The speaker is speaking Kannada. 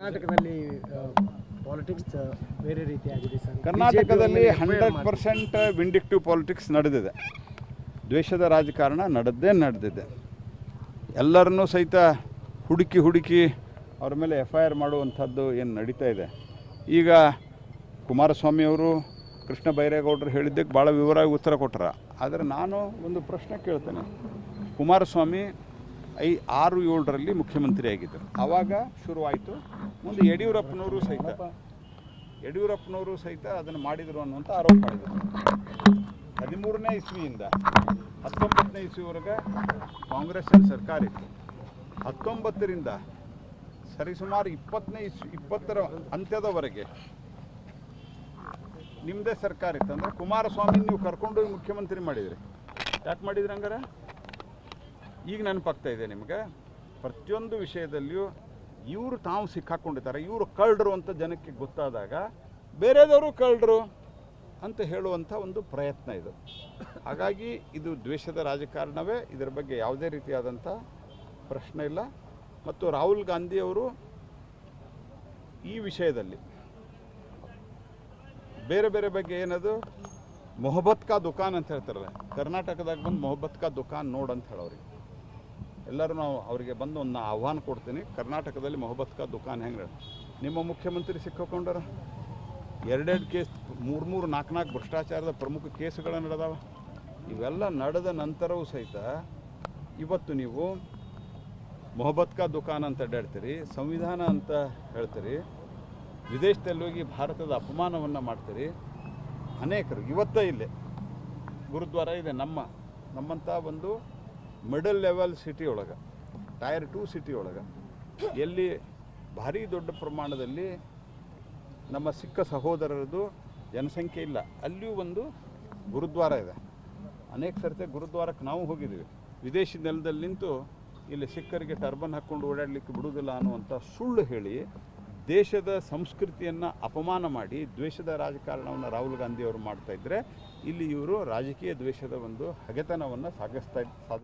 ಕರ್ನಾಟಕದಲ್ಲಿ ಪಾಲಿಟಿಕ್ಸ್ ಬೇರೆ ರೀತಿಯಾಗಿದೆ ಸರ್. ಕರ್ನಾಟಕದಲ್ಲಿ ಹಂಡ್ರೆಡ್ ಪರ್ಸೆಂಟ್ ವಿಂಡಿಕ್ಟಿವ್ ಪಾಲಿಟಿಕ್ಸ್ ನಡೆದಿದೆ. ದ್ವೇಷದ ರಾಜಕಾರಣ ನಡೆದೇ ನಡೆದಿದೆ. ಎಲ್ಲರನ್ನೂ ಸಹಿತ ಹುಡುಕಿ ಹುಡುಕಿ ಅವ್ರ ಮೇಲೆ ಎಫ್ ಐ ಆರ್ ಮಾಡುವಂಥದ್ದು ಏನು ನಡೀತಾ ಇದೆ. ಈಗ ಕುಮಾರಸ್ವಾಮಿಯವರು ಕೃಷ್ಣ ಬೈರೇಗೌಡರು ಹೇಳಿದ್ದಕ್ಕೆ ಭಾಳ ವಿವರವಾಗಿ ಉತ್ತರ ಕೊಟ್ಟರ ಆದರೆ ನಾನು ಒಂದು ಪ್ರಶ್ನೆ ಕೇಳ್ತೇನೆ. ಕುಮಾರಸ್ವಾಮಿ ಐ ಆರು ಏಳರಲ್ಲಿ ಮುಖ್ಯಮಂತ್ರಿಯಾಗಿದ್ದರು. ಆವಾಗ ಶುರುವಾಯಿತು. ಮುಂದೆ ಯಡಿಯೂರಪ್ಪನವರು ಸಹಿತ ಯಡಿಯೂರಪ್ಪನವರು ಸಹಿತ ಅದನ್ನು ಮಾಡಿದರು ಅನ್ನುವಂಥ ಆರೋಪ ಮಾಡಿದರು. ಹದಿಮೂರನೇ ಇಸ್ವಿಯಿಂದ ಹತ್ತೊಂಬತ್ತನೇ ಇಸ್ವಿವರೆಗೆ ಕಾಂಗ್ರೆಸ್ಸಿನ ಸರ್ಕಾರ ಇತ್ತು. ಹತ್ತೊಂಬತ್ತರಿಂದ ಸರಿಸುಮಾರು ಇಪ್ಪತ್ತನೇ ಇಸ್, ಇಪ್ಪತ್ತರ ಅಂತ್ಯದವರೆಗೆ ನಿಮ್ಮದೇ ಸರ್ಕಾರ ಇತ್ತು. ಅಂದರೆ ಕುಮಾರಸ್ವಾಮಿ, ನೀವು ಕರ್ಕೊಂಡು ಮುಖ್ಯಮಂತ್ರಿ ಮಾಡಿದ್ರಿ. ಯಾಕೆ ಮಾಡಿದ್ರಿ ಹಂಗಾರೆ? ಈಗ ನೆನಪಾಗ್ತಾ ಇದೆ ನಿಮಗೆ, ಪ್ರತಿಯೊಂದು ವಿಷಯದಲ್ಲಿಯೂ ಇವರು ತಾವು ಸಿಕ್ಕಾಕೊಂಡಿದ್ದಾರೆ, ಇವರು ಕಳ್ಳರು ಅಂತ ಜನಕ್ಕೆ ಗೊತ್ತಾದಾಗ ಬೇರೆದವರು ಕಳ್ಳರು ಅಂತ ಹೇಳುವಂಥ ಒಂದು ಪ್ರಯತ್ನ ಇದು. ಹಾಗಾಗಿ ಇದು ದ್ವೇಷದ ರಾಜಕಾರಣವೇ, ಇದರ ಬಗ್ಗೆ ಯಾವುದೇ ರೀತಿಯಾದಂಥ ಪ್ರಶ್ನೆ ಇಲ್ಲ. ಮತ್ತು ರಾಹುಲ್ ಗಾಂಧಿಯವರು ಈ ವಿಷಯದಲ್ಲಿ ಬೇರೆ ಬೇರೆ ಬಗ್ಗೆ ಏನದು? ಮೊಹಬ್ಬತ್ ಕಾ ದುಕಾನ್ ಅಂತ ಹೇಳ್ತಾರೆ ಕರ್ನಾಟಕದಾಗ ಬಂದು ಮೊಹಬ್ಬತ್ ಕಾ ದುಕಾನ್ ನೋಡು ಅಂತ ಹೇಳೋರಿಗೆ ಎಲ್ಲರೂ ನಾವು ಅವರಿಗೆ ಬಂದು ಒಂದು ಆಹ್ವಾನ ಕೊಡ್ತೀನಿ. ಕರ್ನಾಟಕದಲ್ಲಿ ಮೊಹಬ್ಬತ್ ಕಾ ದುಕಾನ್ ಹೆಂಗೆ ನಿಮ್ಮ ಮುಖ್ಯಮಂತ್ರಿ ಸಿಕ್ಕೊಂಡಾರ ಎರಡೆರಡು ಕೇಸ್, ಮೂರು ಮೂರು ನಾಲ್ಕು ನಾಲ್ಕು ಭ್ರಷ್ಟಾಚಾರದ ಪ್ರಮುಖ ಕೇಸುಗಳು ನಡೆದಾವ. ಇವೆಲ್ಲ ನಡೆದ ನಂತರವೂ ಸಹಿತ ಇವತ್ತು ನೀವು ಮೊಹಬ್ಬತ್ ಕಾ ದುಕಾನ್ ಅಂತ ಅಡ್ಡಾಡ್ತೀರಿ, ಸಂವಿಧಾನ ಅಂತ ಹೇಳ್ತೀರಿ, ವಿದೇಶದಲ್ಲಿ ಹೋಗಿ ಭಾರತದ ಅಪಮಾನವನ್ನು ಮಾಡ್ತೀರಿ. ಅನೇಕರು ಇವತ್ತೇ ಇಲ್ಲೇ, ಗುರುದ್ವಾರ ಇದೆ ನಮ್ಮ ನಮ್ಮಂಥ ಒಂದು ಮಿಡಲ್ ಲೆವೆಲ್ ಸಿಟಿ ಒಳಗೆ ಟೈರ್ ಟು ಸಿಟಿ ಒಳಗೆ, ಎಲ್ಲಿ ಭಾರಿ ದೊಡ್ಡ ಪ್ರಮಾಣದಲ್ಲಿ ನಮ್ಮ ಸಿಕ್ಕ ಸಹೋದರರದು ಜನಸಂಖ್ಯೆ ಇಲ್ಲ. ಅಲ್ಲಿಯೂ ಒಂದು ಗುರುದ್ವಾರ ಇದೆ. ಅನೇಕ ಸರ್ತಿ ಗುರುದ್ವಾರಕ್ಕೆ ನಾವು ಹೋಗಿದ್ದೀವಿ. ವಿದೇಶಿ ನೆಲದಲ್ಲಿ ನಿಂತು ಇಲ್ಲಿ ಸಿಕ್ಕರಿಗೆ ಟರ್ಬನ್ ಹಾಕ್ಕೊಂಡು ಓಡಾಡಲಿಕ್ಕೆ ಬಿಡುವುದಿಲ್ಲ ಅನ್ನುವಂಥ ಸುಳ್ಳು ಹೇಳಿ ದೇಶದ ಸಂಸ್ಕೃತಿಯನ್ನು ಅಪಮಾನ ಮಾಡಿ ದ್ವೇಷದ ರಾಜಕಾರಣವನ್ನು ರಾಹುಲ್ ಗಾಂಧಿ ಅವರು ಮಾಡ್ತಾ ಇದ್ದರೆ ಇಲ್ಲಿ ಇವರು ರಾಜಕೀಯ ದ್ವೇಷದ ಒಂದು ಹಗೆತನವನ್ನು ಸಾಗಿಸ್ತಾ ಸಾಧ